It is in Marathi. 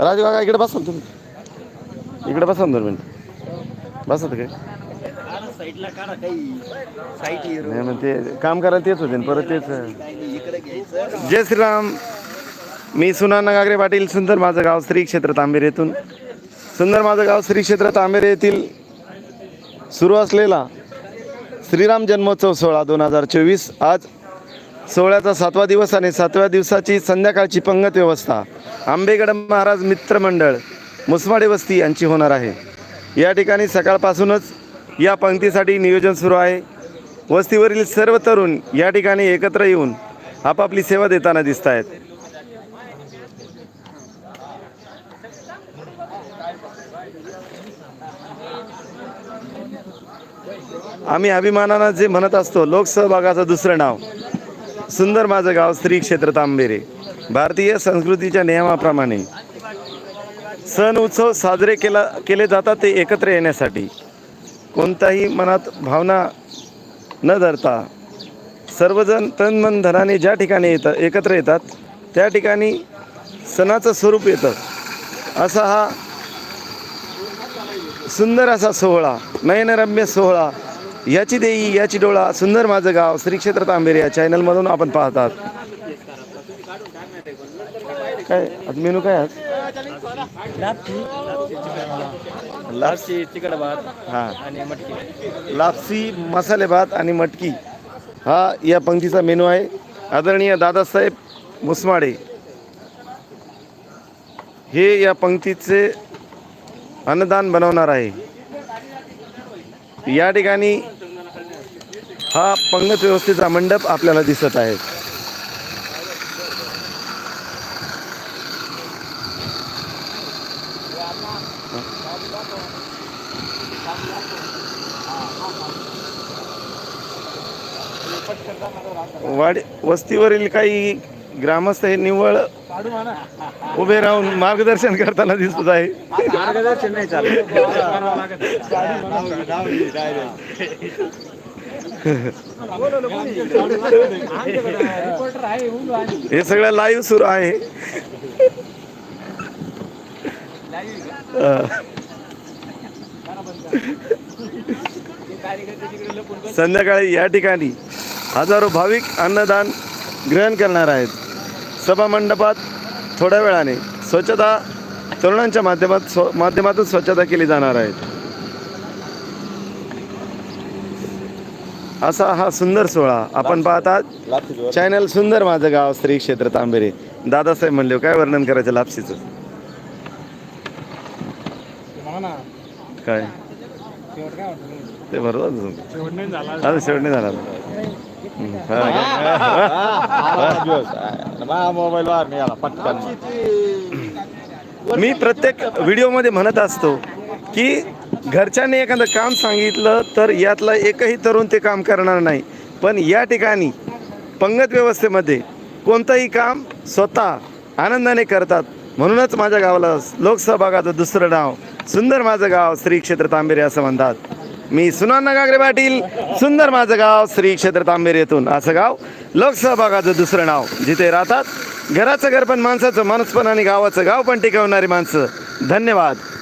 राजू काका इकडे बसा ना तुम्ही. इकडे बसा ना दोन मिनिट. बसत काय साईडला काढा काही नाही मग ते काम करायला तेच होते ना, परत तेच जय श्रीराम. मी सुनाना गागरे पाटील सुंदर माझं गाव श्री क्षेत्र तांबेर येथून. सुंदर माझं गाव श्री क्षेत्र तांबेर येथील सुरू असलेला श्रीराम जन्मोत्सव सोहळा दोन हजार चोवीस आज सोहळ्याचा सातवा दिवस आणि सातव्या दिवसाची संध्याकाळची पंगत व्यवस्था. आंबेगड महाराज मित्रमंडळ मुसमाडे वस्ती यांची होणार आहे. या ठिकाणी सकाळपासूनच या पंक्तीसाठी नियोजन सुरू आहे. वस्तीवरील सर्व तरुण या ठिकाणी एकत्र येऊन आपापली सेवा देताना दिसत आहेत आम्ही अभिमानानं जे म्हणत असतो लोकसहभागाचं दुसरं नाव. सुंदर माझं गाव श्री क्षेत्र तांबेरे. भारतीय संस्कृतीच्या नियमाप्रमाणे सण उत्सव साजरे केला केले जातात ते एकत्र येण्यासाठी. कोणताही मनात भावना न धरता सर्वजण तन मन धनाने ज्या ठिकाणी येतात एकत्र येतात त्या ठिकाणी सणाचं स्वरूप येतं. असा हा सुंदर असा सोहळा नयनरम्य सोहळा याची देई याची डोळा सुंदर माझं गाव श्री क्षेत्र तांबेरे या चॅनलमधून आपण पाहतात. काय आज मेनू काय आज? लापशी तिकड भात हां. आणि मटकी. लापसी मसाले भात आणि मटकी. हा या पंक्तीचा मेनू आहे. आदरणीय दादासाहेब मुसमाडे. हे या पंक्तीचे अन्नदान बनवणार आहे. या ठिकाणी हा पंगत व्यवस्थेचा मंडप आपल्याला दिसत आहे. वाडी वस्तीवरील काही ग्रामस्थ हे निव्वळ उभे राहून मार्गदर्शन करताना दिसत आहे. मार्गदर्शन नाही चालत. हे सगळं लाईव्ह सुरू आहे. संध्याकाळी या ठिकाणी हजारो भाविक अन्नदान ग्रहण करणार आहेत. सभा मंडपात थोड्या वेळाने स्वच्छता तरुणांच्या माध्यमात स्व माध्यमातून स्वच्छता केली जाणार आहे. असा हा सुंदर सोहळा. आपण पाहतात चॅनल सुंदर माझं गाव श्री क्षेत्र तांबेरे. दादासाहेब म्हणले काय वर्णन करायचं लापसीचं काय? ते बरोबर अजून शेवट नाही झाला. हा. मोबाईल मी प्रत्येक व्हिडिओमध्ये म्हणत असतो की घरच्यांनी एखादं काम सांगितलं तर यातला एकही तरुण ते काम करणार नाही. पण या ठिकाणी पंगत व्यवस्थेमध्ये कोणतंही काम स्वतः आनंदाने करतात. म्हणूनच माझ्या गावाला लोकसहभागाचं दुसरं नाव सुंदर माझं गाव श्री क्षेत्र तांबेरे असं म्हणतात. मी सुनाना गागरे पाटील सुंदर माझं गाव श्री क्षेत्र तांबेरे येथून. असं गाव लोकसहभागाचं दुसरं नाव. जिथे राहतात घराचं घर पण माणसाचं माणूस पण आणि गावाचं गाव पण टिकवणारी माणसं. धन्यवाद.